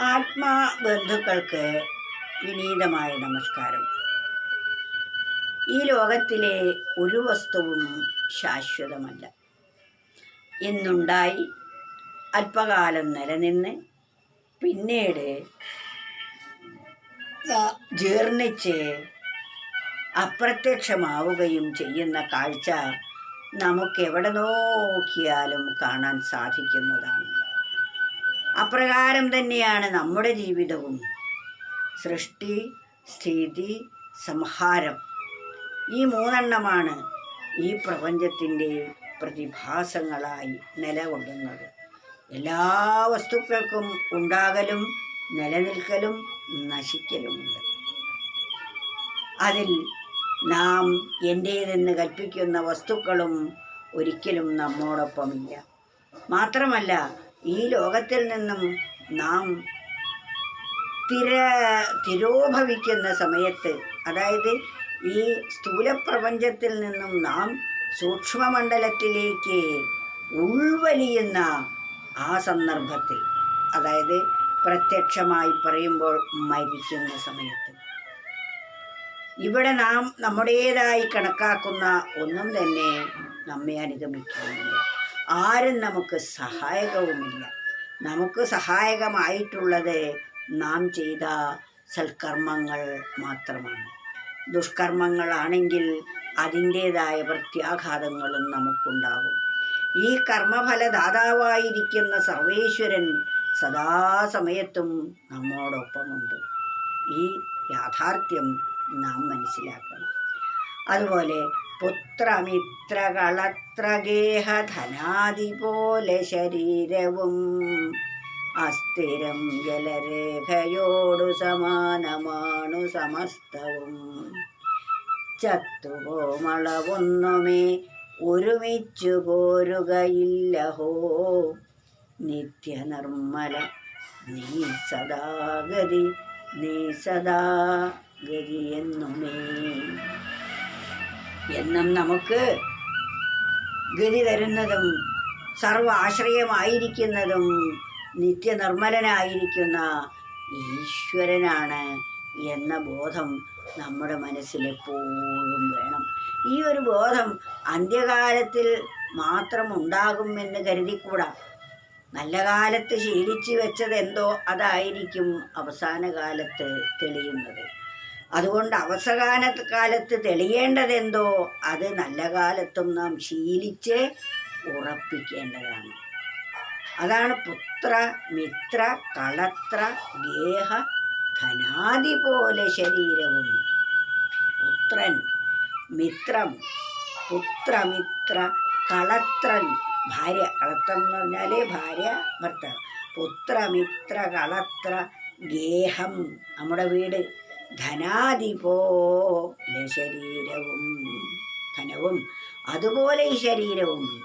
ആത്മാ ബന്ധുക്കൾക്ക് വിനീതമായ നമസ്കാരം. ഈ ലോകത്തിലെ ഒരു വസ്തുവും ശാശ്വതമല്ല. ഇന്നുണ്ടായി അല്പകാലം നിലനിന്ന് പിന്നീട് ജീർണിച്ച് അപ്രത്യക്ഷമാവുകയും ചെയ്യുന്ന കാഴ്ച നമുക്ക് എവിടെ നോക്കിയാലും കാണാൻ സാധിക്കുന്നതാണ്. അപ്രകാരം തന്നെയാണ് നമ്മുടെ ജീവിതവും. സൃഷ്ടി സ്ഥിതി സംഹാരം ഈ മൂന്നെണ്ണമാണ് ഈ പ്രപഞ്ചത്തിന്റെ പ്രതിഭാസങ്ങളായി നിലകൊള്ളുന്നത്. എല്ലാ വസ്തുക്കൾക്കും ഉണ്ടാകലും നിലനിൽക്കലും നശിക്കലുമുണ്ട്. അതിൽ നാം എന്റേതെന്ന് കൽപ്പിക്കുന്ന വസ്തുക്കളും ഒരിക്കലും നമ്മോടൊപ്പമില്ല. മാത്രമല്ല ഈ ലോകത്തിൽ നിന്നും നാം തിര തിരോഭവിക്കുന്ന സമയത്ത് അതായത് ഈ സ്ഥൂലപ്രപഞ്ചത്തിൽ നിന്നും നാം സൂക്ഷ്മമണ്ഡലത്തിലേക്ക് ഉൾവലിയുന്ന ആ സന്ദർഭത്തിൽ അതായത് പ്രത്യക്ഷമായി പറയുമ്പോൾ മരിക്കുന്ന സമയത്ത്. ഇവിടെ നാം നമ്മുടേതായി കണക്കാക്കുന്ന ഒന്നും തന്നെ നമ്മെ അനുഗമിക്കുന്നില്ല. ആരും നമുക്ക് സഹായകവുമില്ല. നമുക്ക് സഹായകമായിട്ടുള്ളത് നാം ചെയ്ത സൽക്കർമ്മങ്ങൾ മാത്രമാണ്. ദുഷ്കർമ്മങ്ങളാണെങ്കിൽ അതിന്റേതായ പ്രത്യാഘാതങ്ങളും നമുക്കുണ്ടാകും. ഈ കർമ്മഫലദാതാവായിരിക്കുന്ന സർവേശ്വരൻ സദാസമയത്തും നമ്മോടൊപ്പമുണ്ട്. ഈ യാഥാർത്ഥ്യം നാം മനസ്സിലാക്കണം. അതുപോലെ പുത്രമിത്രകളത്രഗേഹധനാദി പോലെ ശരീരവും അസ്ഥിരം ജലരേഖയോടു സമാനമാണു സമസ്തവും. ചത്തുപോമളവൊന്നുമേ ഒരുമിച്ചു പോരുകയില്ലഹോ നിത്യനിർമ്മല നീ സദാഗതി നീ സദാഗതി എന്നുമേ എന്നും നമുക്ക് ഗതി തരുന്നതും സർവ ആശ്രയമായിരിക്കുന്നതും നിത്യനിർമ്മലനായിരിക്കുന്ന ഈശ്വരനാണ് എന്ന ബോധം നമ്മുടെ മനസ്സിൽ എപ്പോഴും വേണം. ഈ ഒരു ബോധം അന്ത്യകാലത്തിൽ മാത്രം ഉണ്ടാകുമെന്ന് കരുതിക്കൂടാ. നല്ല കാലത്ത് ശീലിച്ചു വെച്ചത് എന്തോ അതായിരിക്കും അവസാന കാലത്ത് തെളിയുന്നത്. അതുകൊണ്ട് അവസാന കാലത്ത് തെളിയേണ്ടതെന്തോ അത് നല്ല കാലത്തും നാം ശീലിച്ച് ഉറപ്പിക്കേണ്ടതാണ്. അതാണ് പുത്ര മിത്ര കളത്ര ഗേഹ ധനാദി പോലെ ശരീരവും. പുത്രൻ മിത്രം പുത്രമിത്ര കളത്രൻ ഭാര്യ കളത്രം എന്ന് പറഞ്ഞാൽ ഭാര്യ ഭർത്താവ്. പുത്രമിത്ര കളത്ര ഗേഹം നമ്മുടെ വീട് ധനാദി പോലെ ശരീരവും ധനവും അതുപോലെ ഈ ശരീരവും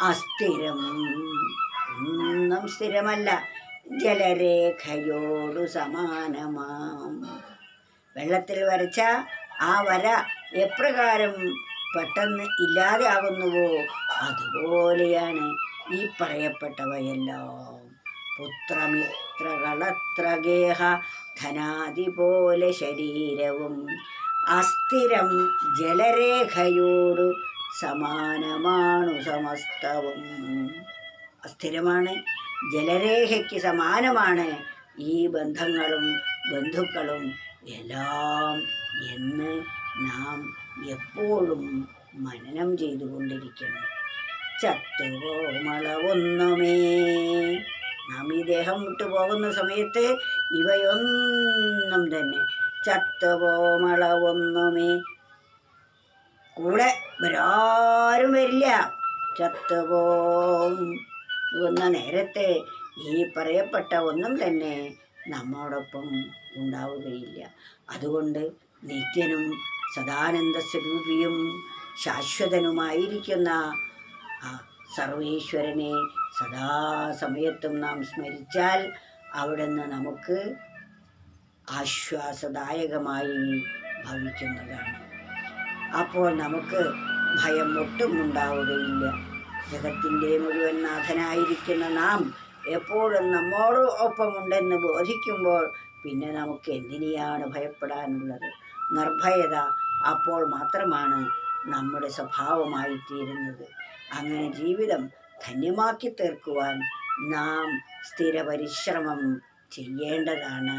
അസ്ഥിരം. ഒന്നും സ്ഥിരമല്ല. ജലരേഖയോടു സമാനമാം. വെള്ളത്തിൽ വരച്ച ആ വര എപ്രകാരം പെട്ടെന്ന് ഇല്ലാതെ ആകുന്നുവോ അതുപോലെയാണ് ഈ പറയപ്പെട്ടവയെല്ലാം. പുത്രമിത്രകളത്രഗേഹ ധനാദി പോലെ ശരീരവും അസ്ഥിരം ജലരേഖയോടു സമാനമാണു സമസ്തവും. അസ്ഥിരമാണ് ജലരേഖയ്ക്ക് സമാനമാണ് ഈ ബന്ധങ്ങളും ബന്ധുക്കളും എല്ലാം എന്ന് നാം എപ്പോഴും മനനം ചെയ്തുകൊണ്ടിരിക്കണം. ചത്തുവോ മളവൊന്നുമേ. നാം ഈ ദേഹം വിട്ടു പോകുന്ന സമയത്ത് ഇവയൊന്നും തന്നെ ചത്തുവോ മളവൊന്നുമേ. കൂടെ ഇവരാരും വരില്ല. ചത്തുപോം എന്ന നേരത്തെ ഈ പറയപ്പെട്ട ഒന്നും തന്നെ നമ്മോടൊപ്പം ഉണ്ടാവുകയില്ല. അതുകൊണ്ട് നിത്യനും സദാനന്ദ സ്വരൂപിയും ശാശ്വതനുമായിരിക്കുന്ന ആ സർവേശ്വരനെ സദാസമയത്തും നാം സ്മരിച്ചാൽ അവിടുന്ന് നമുക്ക് ആശ്വാസദായകമായി ഭവിക്കുന്നതാണ്. അപ്പോൾ നമുക്ക് ഭയം ഒട്ടും ഉണ്ടാവുകയില്ല. ജഗത്തിന്റെ മുഴുവൻ നാഥനായിരിക്കുന്ന നാം എപ്പോഴും നമ്മോട് ഒപ്പമുണ്ടെന്ന് ബോധിക്കുമ്പോൾ പിന്നെ നമുക്ക് എന്തിനെയാണ് ഭയപ്പെടാനുള്ളത്? നിർഭയത അപ്പോൾ മാത്രമാണ് നമ്മുടെ സ്വഭാവമായി തീരുന്നത് അങ്ങനെ ജീവിതം ധന്യമാക്കി തീർക്കുവാൻ നാം സ്ഥിരപരിശ്രമം ചെയ്യേണ്ടതാണ്.